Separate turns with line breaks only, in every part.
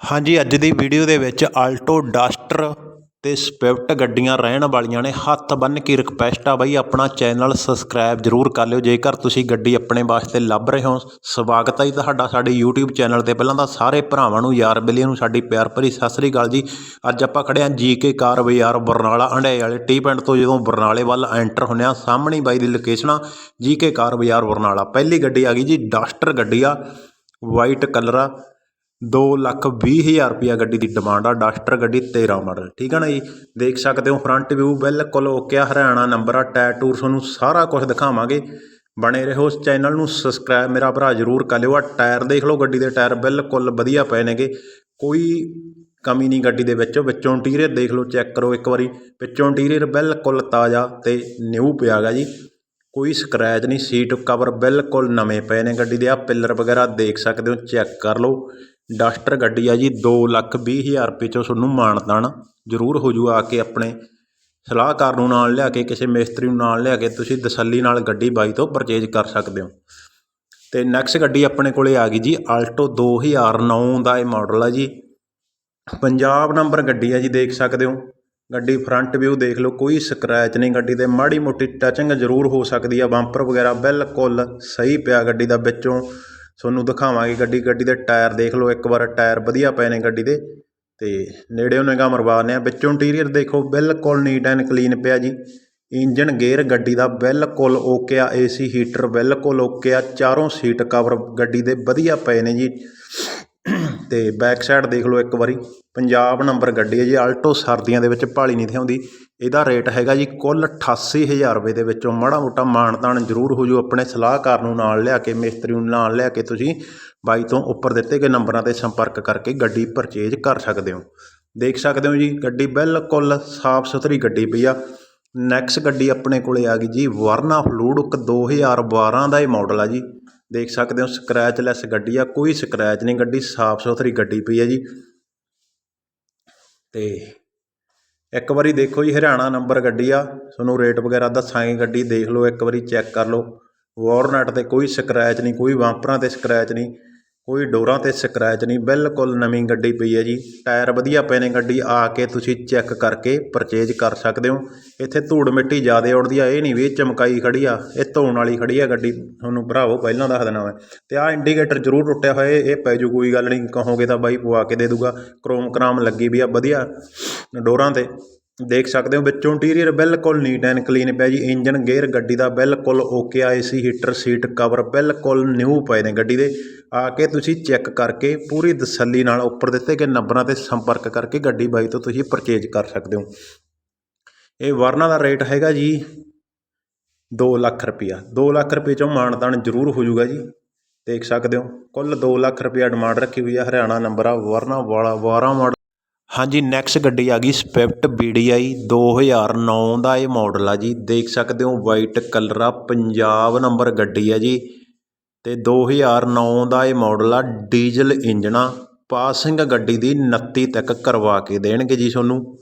ਹਾਂਜੀ, ਅੱਜ ਦੀ ਵੀਡੀਓ ਦੇ ਵਿੱਚ ਆਲਟੋ ਡਸਟਰ ਤੇ ਸਵਿਫਟ ਗੱਡੀਆਂ ਰਹਿਣ ਵਾਲੀਆਂ ਨੇ। ਹੱਥ ਬੰਨ੍ਹ ਕੇ ਰਿਕੁਐਸਟ ਆ ਬਾਈ ਆਪਣਾ ਚੈਨਲ ਸਬਸਕ੍ਰਾਈਬ ਜ਼ਰੂਰ ਕਰ ਲਿਓ। ਜੇਕਰ ਤੁਸੀਂ ਗੱਡੀ ਆਪਣੇ ਵਾਸਤੇ ਲੱਭ ਰਹੇ ਹੋ, ਸਵਾਗਤ ਹੈ ਜੀ ਤੁਹਾਡਾ ਸਾਡੇ YouTube ਚੈਨਲ ਤੇ। ਪਹਿਲਾਂ ਤਾਂ ਸਾਰੇ ਭਰਾਵਾਂ ਨੂੰ, ਯਾਰ ਬੇਲੀਆਂ ਨੂੰ, ਸਾਡੀ ਪਿਆਰ ਭਰੀ ਸਤਿ ਸ੍ਰੀ ਅਕਾਲ ਜੀ। ਅੱਜ ਆਪਾਂ ਖੜੇ ਹਾਂ ਜੀਕੇ ਕਾਰ ਬਾਜ਼ਾਰ, ਬਰਨਾਲਾ ਅੰਡੇ ਵਾਲੇ ਟੀ ਪਿੰਡ ਤੋਂ ਜਦੋਂ ਬਰਨਾਲੇ ਵੱਲ ਐਂਟਰ ਹੁੰਦੇ ਹਾਂ। ਸਾਹਮਣੇ ਬਾਈ ਦੀ ਲੋਕੇਸ਼ਨ ਆ ਜੀਕੇ ਕਾਰ ਬਾਜ਼ਾਰ, ਬਰਨਾਲਾ। ਪਹਿਲੀ ਗੱਡੀ ਆ ਗਈ ਜੀ, ਡਾਸਟਰ ਗੱਡੀ ਆ ਵਾਈਟ ਕਲਰ ਆ। ਦੋ ਲੱਖ ਵੀਹ ਹਜ਼ਾਰ ਰੁਪਈਆ ਗੱਡੀ ਦੀ ਡਿਮਾਂਡ ਆ ਡਸਟਰ ਗੱਡੀ 13 ਮਾਡਲ, ਠੀਕ ਹੈ ਨਾ ਜੀ? ਦੇਖ ਸਕਦੇ ਹੋ ਫਰੰਟ ਵਿਊ ਬਿਲਕੁਲ ਓਕੇ ਆ, ਹਰਿਆਣਾ ਨੰਬਰ ਆ ਟਾਇਰ ਟੂਰ ਤੁਹਾਨੂੰ ਸਾਰਾ ਕੁਝ ਦਿਖਾਵਾਂਗੇ। ਬਣੇ ਰਹੋ ਉਸ ਚੈਨਲ ਨੂੰ ਸਬਸਕ੍ਰਾਈਬ ਮੇਰਾ ਭਰਾ ਜ਼ਰੂਰ ਕਰ ਲਿਓ ਆ ਟਾਇਰ ਦੇਖ ਲਓ ਗੱਡੀ ਦੇ ਟਾਇਰ ਬਿਲਕੁਲ ਵਧੀਆ ਪਏ ਨੇਗੇ। ਕੋਈ ਕਮੀ ਨਹੀਂ ਗੱਡੀ ਦੇ ਵਿੱਚ, ਵਿੱਚੋਂ ਇੰਟੀਰੀਅਰ ਦੇਖ ਲਓ ਚੈੱਕ ਕਰੋ ਇੱਕ ਵਾਰੀ। ਵਿੱਚੋਂ ਇੰਟੀਰੀਅਰ ਬਿਲਕੁਲ ਤਾਜ਼ਾ ਤੇ ਨਿਊ ਪਿਆ ਗਾ ਜੀ। ਕੋਈ ਸਕ੍ਰੈਚ ਨਹੀਂ ਸੀਟ ਕਵਰ ਬਿਲਕੁਲ ਨਵੇਂ ਪਏ ਨੇ ਗੱਡੀ ਦੇ ਆ ਪਿੱਲਰ ਵਗੈਰਾ ਦੇਖ ਸਕਦੇ ਹੋ ਚੈੱਕ ਕਰ ਲਓ। ਡਸਟਰ ਗੱਡੀ ਆ ਜੀ, ਦੋ ਲੱਖ ਵੀਹ ਹਜ਼ਾਰ ਰੁਪਏ 'ਚੋਂ ਤੁਹਾਨੂੰ ਮਾਨਤਾਨ ਜ਼ਰੂਰ ਹੋ ਜੂ ਆ ਕੇ ਆਪਣੇ ਸਲਾਹਕਾਰ ਨੂੰ ਨਾਲ ਲਿਆ ਕੇ, ਕਿਸੇ ਮਿਸਤਰੀ ਨੂੰ ਨਾਲ ਲਿਆ ਕੇ ਤੁਸੀਂ ਤਸੱਲੀ ਨਾਲ ਗੱਡੀ ਬਾਈ ਤੋਂ ਪਰਚੇਜ ਕਰ ਸਕਦੇ ਹੋ। ਅਤੇ ਨੈਕਸਟ ਗੱਡੀ ਆਪਣੇ ਕੋਲੇ ਆ ਗਈ ਜੀ ਆਲਟੋ 2009 ਦਾ ਇਹ ਮਾਡਲ ਆ ਜੀ। ਪੰਜਾਬ ਨੰਬਰ ਗੱਡੀ ਆ ਜੀ, ਦੇਖ ਸਕਦੇ ਹੋ। ਗੱਡੀ ਫਰੰਟ ਵਿਊ ਦੇਖ ਲਓ, ਕੋਈ ਸਕ੍ਰੈਚ ਨਹੀਂ ਗੱਡੀ ਤੇ, ਮਾੜੀ ਮੋਟੀ ਟਚਿੰਗ ਜ਼ਰੂਰ ਹੋ ਸਕਦੀ ਆ ਬੰਪਰ ਵਗੈਰਾ ਬਿਲਕੁਲ ਸਹੀ ਪਿਆ ਗੱਡੀ ਦਾ ਵਿੱਚੋਂ। ਤੁਹਾਨੂੰ ਦਿਖਾਵਾਂਗੇ ਗੱਡੀ ਗੱਡੀ ਦੇ ਟਾਇਰ ਦੇਖ ਲਓ, ਇੱਕ ਵਾਰ ਟਾਇਰ ਵਧੀਆ ਪਏ ਨੇ ਗੱਡੀ ਦੇ। ਤੇ ਨੇੜਿਓਂ ਨਿਗਾਹ ਮਰਵਾਉਂਦੇ ਆ, ਵਿੱਚੋਂ ਇੰਟੀਰੀਅਰ ਦੇਖੋ, ਬਿਲਕੁਲ ਨੀਟ ਐਂਡ ਕਲੀਨ ਪਿਆ ਜੀ। ਇੰਜਨ ਗੇਅਰ ਗੱਡੀ ਦਾ ਬਿਲਕੁਲ ਓਕੇ ਆ ਏਸੀ ਹੀਟਰ ਬਿਲਕੁਲ ਓਕੇ ਆ, ਚਾਰੋਂ ਸੀਟ ਕਵਰ ਗੱਡੀ ਦੇ ਵਧੀਆ ਪਏ ਨੇ ਜੀ। ਅਤੇ ਬੈਕ ਸਾਈਡ ਦੇਖ ਲਓ ਇੱਕ ਵਾਰੀ। ਪੰਜਾਬ ਨੰਬਰ ਗੱਡੀ ਹੈ ਜੀ ਆਲਟੋ ਸਰਦੀਆਂ ਦੇ ਵਿੱਚ ਭਾਲੀ ਨਹੀਂ ਥਿਆਉਂਦੀ ਇਹਦਾ ਰੇਟ ਹੈਗਾ ਜੀ ਕੁੱਲ ਅਠਾਸੀ ਹਜ਼ਾਰ ਰੁਪਏ ਦੇ ਵਿੱਚੋਂ ਮਾੜਾ ਮੋਟਾ ਮਾਣ ਤਾਣ ਜ਼ਰੂਰ ਹੋ ਜੂ ਆਪਣੇ ਸਲਾਹਕਾਰ ਨੂੰ ਨਾਲ ਲਿਆ ਕੇ, ਮਿਸਤਰੀ ਨੂੰ ਨਾਲ ਲਿਆ ਕੇ ਤੁਸੀਂ ਬਾਈ ਤੋਂ ਉੱਪਰ ਦਿੱਤੇ ਗਏ ਨੰਬਰਾਂ ਤੇ ਸੰਪਰਕ ਕਰਕੇ ਗੱਡੀ ਪਰਚੇਜ ਕਰ ਸਕਦੇ ਹੋ। ਦੇਖ ਸਕਦੇ ਹੋ ਜੀ, ਗੱਡੀ ਬਿਲਕੁਲ ਸਾਫ਼ ਸੁਥਰੀ ਗੱਡੀ ਪਈ ਆ। ਨੈਕਸਟ ਗੱਡੀ ਆਪਣੇ ਕੋਲੇ ਆ ਗਈ ਜੀ, ਵਰਨਾ ਫਲੂਡਕ 2012 ਦਾ ਇਹ ਮਾਡਲ ਆ ਜੀ। ਦੇਖ ਸਕਦੇ ਹੋ ਸਕ੍ਰੈਚਲੈਸ ਗੱਡੀ ਆ, ਕੋਈ ਸਕ੍ਰੈਚ ਨਹੀਂ, ਗੱਡੀ ਸਾਫ਼ ਸੁਥਰੀ ਗੱਡੀ ਪਈ ਹੈ ਜੀ। ਤੇ ਇੱਕ ਵਾਰੀ ਦੇਖੋ ਜੀ, ਹਰਿਆਣਾ ਨੰਬਰ ਗੱਡੀ ਆ, ਤੁਹਾਨੂੰ ਰੇਟ ਵਗੈਰਾ ਦੱਸਾਂਗੇ, ਗੱਡੀ ਦੇਖ ਲਓ, ਇੱਕ ਵਾਰੀ ਚੈੱਕ ਕਰ ਲਓ। ਵਾਰਨਟ ਤੇ ਕੋਈ ਸਕ੍ਰੈਚ ਨਹੀਂ, ਕੋਈ ਵਾਂਪਰਾਂ ਤੇ ਸਕ੍ਰੈਚ ਨਹੀਂ। ਕੋਈ ਡੋਰਾਂ ਤੇ ਸਕਰੈਚ ਨਹੀਂ, ਬਿਲਕੁਲ ਨਵੀਂ ਗੱਡੀ ਪਈ ਹੈ ਜੀ। ਟਾਇਰ ਵਧੀਆ ਪਏ ਨੇ ਗੱਡੀ, ਆ ਕੇ ਤੁਸੀਂ ਚੈੱਕ ਕਰਕੇ ਪਰਚੇਜ ਕਰ ਸਕਦੇ ਹੋ। ਇੱਥੇ ਧੂੜ ਮਿੱਟੀ ਜ਼ਿਆਦਾ ਉੜਦੀ ਆ, ਇਹ ਨਹੀਂ ਵੀ ਇਹ ਚਮਕਾਈ ਖੜੀ ਆ, ਇਹ ਧੋਣ ਵਾਲੀ ਖੜੀ ਆ ਗੱਡੀ। ਤੁਹਾਨੂੰ ਭਰਾਵੋ, ਪਹਿਲਾਂ ਦੱਸ ਦੇਣਾ ਮੈਂ। ਤੇ ਆਹ ਇੰਡੀਕੇਟਰ ਜ਼ਰੂਰ ਟੁੱਟਿਆ ਹੋਇਆ, ਇਹ ਇਹ ਪੈ ਜੂ, ਕੋਈ ਗੱਲ ਨਹੀਂ। ਕਹੋਗੇ ਤਾਂ ਬਾਈ ਪਵਾ ਕੇ ਦੇ ਦੂਗਾ। ਕ੍ਰੋਮ ਕਰਾਮ ਲੱਗੀ ਵੀ ਆ, ਵਧੀਆ। ਡੋਰਾਂ ਤੇ ਦੇਖ ਸਕਦੇ ਹੋ ਵਿੱਚੋਂ ਇੰਟੀਰੀਅਰ ਬਿਲਕੁਲ ਨੀਟ ਐਂਡ ਕਲੀਨ ਪਿਆ ਜੀ ਇੰਜਨ ਗੇਅਰ ਗੱਡੀ ਦਾ ਬਿਲਕੁਲ ਓਕੇ ਆ ਏਸੀ ਹੀਟਰ ਸੀਟ ਕਵਰ ਬਿਲਕੁਲ ਨਿਊ ਪਏ ਨੇ ਗੱਡੀ ਦੇ। ਆ ਕੇ ਤੁਸੀਂ ਚੈੱਕ ਕਰਕੇ ਪੂਰੀ ਤਸੱਲੀ ਨਾਲ ਉੱਪਰ ਦਿੱਤੇ ਗਏ ਨੰਬਰਾਂ ਤੇ ਸੰਪਰਕ ਕਰਕੇ ਗੱਡੀ ਬਾਈ ਤੋਂ ਤੁਸੀਂ ਪਰਚੇਜ ਕਰ ਸਕਦੇ ਹੋ। ਇਹ ਵਰਨਾ ਦਾ ਰੇਟ ਹੈਗਾ ਜੀ 2 ਲੱਖ ਰੁਪਿਆ 2 ਲੱਖ ਰੁਪਏ ਚੋਂ ਮਾਨਦਾਨ ਜ਼ਰੂਰ ਹੋ ਜਾਊਗਾ ਜੀ। ਦੇਖ ਸਕਦੇ ਹੋ, ਕੁੱਲ 2 ਲੱਖ ਰੁਪਿਆ ਡਿਮਾਂਡ ਰੱਖੀ ਹੋਈ ਆ, ਹਰਿਆਣਾ ਨੰਬਰ ਆ, ਵਰਨਾ ਵਾਲਾ 12 ਮਾਡਲ ਹਾਂਜੀ ਨੈਕਸਟ ਗੱਡੀ ਆ ਗਈ ਸਵਿਫਟ ਬੀ ਡੀ ਆਈ ਦੋ ਹਜ਼ਾਰ ਨੌ ਦਾ ਇਹ ਮਾਡਲ ਆ ਜੀ। ਦੇਖ ਸਕਦੇ ਹੋ ਵਾਈਟ ਕਲਰ ਆ ਪੰਜਾਬ ਨੰਬਰ ਗੱਡੀ ਆ ਜੀ। ਅਤੇ ਦੋ ਹਜ਼ਾਰ ਨੌ ਦਾ ਇਹ ਮਾਡਲ ਆ ਡੀਜ਼ਲ ਇੰਜਨ ਆ। ਪਾਸਿੰਗ ਗੱਡੀ ਦੀ 29 ਤੱਕ ਕਰਵਾ ਕੇ ਦੇਣਗੇ ਜੀ ਤੁਹਾਨੂੰ।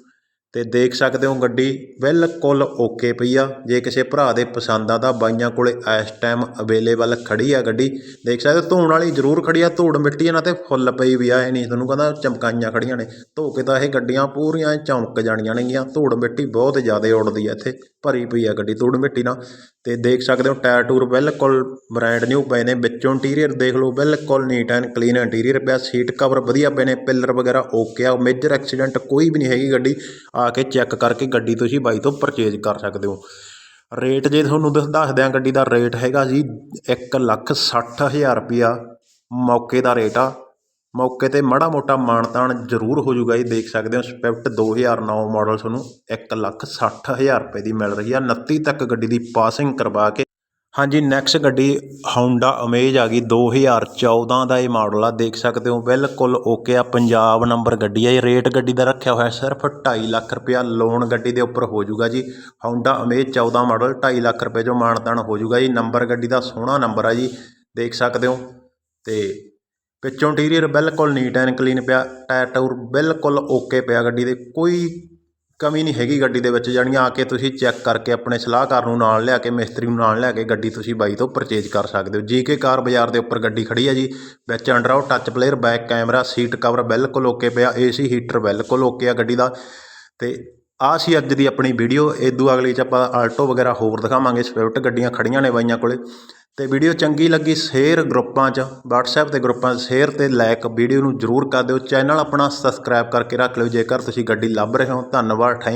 ਅਤੇ ਦੇਖ ਸਕਦੇ ਹੋ ਗੱਡੀ ਬਿਲਕੁਲ ਓਕੇ ਪਈ ਆ। ਜੇ ਕਿਸੇ ਭਰਾ ਦੇ ਪਸੰਦ ਆ ਤਾਂ ਬਾਈਆਂ ਕੋਲ ਇਸ ਟਾਈਮ ਅਵੇਲੇਬਲ ਖੜੀ ਆ ਗੱਡੀ, ਦੇਖ ਸਕਦੇ ਹੋ ਧੋਣ ਵਾਲੀ ਜ਼ਰੂਰ ਖੜੀ ਆ, ਧੂੜ ਮਿੱਟੀ ਇਹਨਾਂ ਤੇ ਫੁੱਲ ਪਈ ਵੀ ਆ, ਇਹ ਨਹੀਂ ਤੁਹਾਨੂੰ ਕਹਿੰਦਾ ਚਮਕਾਈਆਂ ਖੜੀਆਂ ਨੇ। ਧੋ ਕੇ ਤਾਂ ਇਹ ਗੱਡੀਆਂ ਪੂਰੀਆਂ ਚਮਕ ਜਾਣੀਆਂ ਨੇਗੀਆਂ, ਧੂੜ ਮਿੱਟੀ ਬਹੁਤ ਜ਼ਿਆਦਾ ਉੱਡਦੀ ਆ ਇੱਥੇ, ਭਰੀ ਪਈ ਆ ਗੱਡੀ ਧੂੜ ਮਿੱਟੀ ਨਾਲ। ਅਤੇ ਦੇਖ ਸਕਦੇ ਹੋ ਟਾਇਰ ਟੂਰ ਬਿਲਕੁਲ ਬ੍ਰੈਂਡ ਨਿਊ ਪਏ ਨੇ, ਵਿੱਚੋਂ ਇੰਟੀਰੀਅਰ ਦੇਖ ਲਓ, ਬਿਲਕੁਲ ਨੀਟ ਐਂਡ ਕਲੀਨ ਇੰਟੀਰੀਅਰ ਪਿਆ ਸੀਟ ਕਵਰ ਵਧੀਆ ਪਏ ਨੇ ਪਿੱਲਰ ਵਗੈਰਾ ਓਕੇ ਆ ਮੇਜਰ ਐਕਸੀਡੈਂਟ ਕੋਈ ਵੀ ਨਹੀਂ ਹੈਗੀ ਗੱਡੀ, ਆ ਕੇ ਚੈੱਕ ਕਰਕੇ ਗੱਡੀ ਤੁਸੀਂ ਬਾਈ ਤੋਂ ਪਰਚੇਜ ਕਰ ਸਕਦੇ ਹੋ। ਰੇਟ ਜੇ ਤੁਹਾਨੂੰ ਦੱਸ ਦੱਸ ਦਿਆਂ ਗੱਡੀ ਦਾ ਰੇਟ ਹੈਗਾ ਜੀ, ਇੱਕ ਲੱਖ ਸੱਠ ਹਜ਼ਾਰ ਰੁਪਿਆ ਮੌਕੇ ਦਾ ਰੇਟ ਆ। ਮੌਕੇ ਤੇ ਮਾੜਾ ਮੋਟਾ ਮਾਣ ਤਾਣ ਜ਼ਰੂਰ ਹੋ ਜਾਊਗਾ ਜੀ, ਦੇਖ ਸਕਦੇ ਹੋ, ਸਵਿਫਟ 2009 ਮਾਡਲ ਤੁਹਾਨੂੰ ਇੱਕ ਲੱਖ ਸੱਠ ਹਜ਼ਾਰ ਰੁਪਏ ਦੀ ਮਿਲ ਰਹੀ ਆ 29 ਤੱਕ ਗੱਡੀ ਦੀ ਪਾਸਿੰਗ ਕਰਵਾ ਕੇ। ਹਾਂਜੀ ਨੈਕਸਟ ਗੱਡੀ ਹੋਂਡਾ ਅਮੇਜ ਆ ਗਈ 2014 ਦਾ ਇਹ ਮਾਡਲ ਆ, ਦੇਖ ਸਕਦੇ ਹੋ, ਬਿਲਕੁਲ ਓਕੇ ਆ, ਪੰਜਾਬ ਨੰਬਰ ਗੱਡੀ ਆ, ਇਹ ਰੇਟ ਗੱਡੀ ਦਾ ਰੱਖਿਆ ਹੋਇਆ, ਸਿਰਫ 2.5 ਲੱਖ ਰੁਪਇਆ ਲੋਨ ਗੱਡੀ ਦੇ ਉੱਪਰ ਹੋ ਜਾਊਗਾ ਜੀ। ਹੋਂਡਾ ਅਮੇਜ 14 ਮਾਡਲ 2.5 ਲੱਖ ਰੁਪਏ ਜੋ ਮਾਨਤਾਨ ਹੋ ਜਾਊਗਾ ਜੀ ਨੰਬਰ ਗੱਡੀ ਦਾ ਸੋਹਣਾ ਨੰਬਰ ਆ ਜੀ, ਦੇਖ ਸਕਦੇ ਹੋ, ਤੇ ਵਿੱਚੋਂ ਇੰਟੀਰੀਅਰ ਬਿਲਕੁਲ ਨੀਟ ਐਂਡ ਕਲੀਨ ਪਿਆ ਟਾਇਰ ਟੂਰ ਬਿਲਕੁਲ ਓਕੇ ਪਿਆ ਗੱਡੀ ਦੇ, ਕੋਈ ਕਮੀ ਨਹੀਂ ਹੈਗੀ ਗੱਡੀ ਦੇ ਵਿੱਚ, ਜਾਣੀ ਆ ਕੇ ਤੁਸੀਂ ਚੈੱਕ ਕਰਕੇ ਆਪਣੇ ਸਲਾਹਕਾਰ ਨੂੰ ਨਾਲ ਲਿਆ ਕੇ, ਮਿਸਤਰੀ ਨੂੰ ਨਾਲ ਲਿਆ ਕੇ ਗੱਡੀ ਤੁਸੀਂ ਬਾਈ ਤੋਂ ਪਰਚੇਜ ਕਰ ਸਕਦੇ ਹੋ। ਜੀਕੇ ਕਾਰ ਬਾਜ਼ਾਰ ਦੇ ਉੱਪਰ ਗੱਡੀ ਖੜੀ ਹੈ ਜੀ, ਵਿੱਚ under touch player back camera seat cover ਬਿਲਕੁਲ ਓਕੇ ਪਿਆ ਏਸੀ ਹੀਟਰ ਬਿਲਕੁਲ ਓਕੇ ਆ ਗੱਡੀ ਦਾ। ਤੇ ਆਹ ਸੀ ਅੱਜ ਦੀ ਆਪਣੀ ਵੀਡੀਓ ਇਦੋਂ ਅਗਲੀ ਚ ਆਪਾਂ ਆਲਟੋ ਵਗੈਰਾ ਹੋਰ ਦਿਖਾਵਾਂਗੇ ਸਵਿਫਟ ਗੱਡੀਆਂ ਖੜੀਆਂ ਨੇ ਬਾਈਆਂ ਕੋਲੇ। ਅਤੇ ਵੀਡੀਓ ਚੰਗੀ ਲੱਗੀ, ਸ਼ੇਅਰ ਗਰੁੱਪਾਂ 'ਚ ਵਟਸਐਪ ਦੇ ਗਰੁੱਪਾਂ 'ਚ ਸ਼ੇਅਰ ਤੇ ਲਾਇਕ ਵੀਡੀਓ ਨੂੰ ਜਰੂਰ ਕਰ ਦਿਓ। ਚੈਨਲ ਆਪਣਾ ਸਬਸਕ੍ਰਾਈਬ ਕਰਕੇ ਰੱਖ ਲਿਓ। ਜੇਕਰ ਤੁਸੀਂ ਗੱਡੀ ਲੱਭ ਰਹੇ ਹੋ, ਧੰਨਵਾਦ। ਥੈਂਕ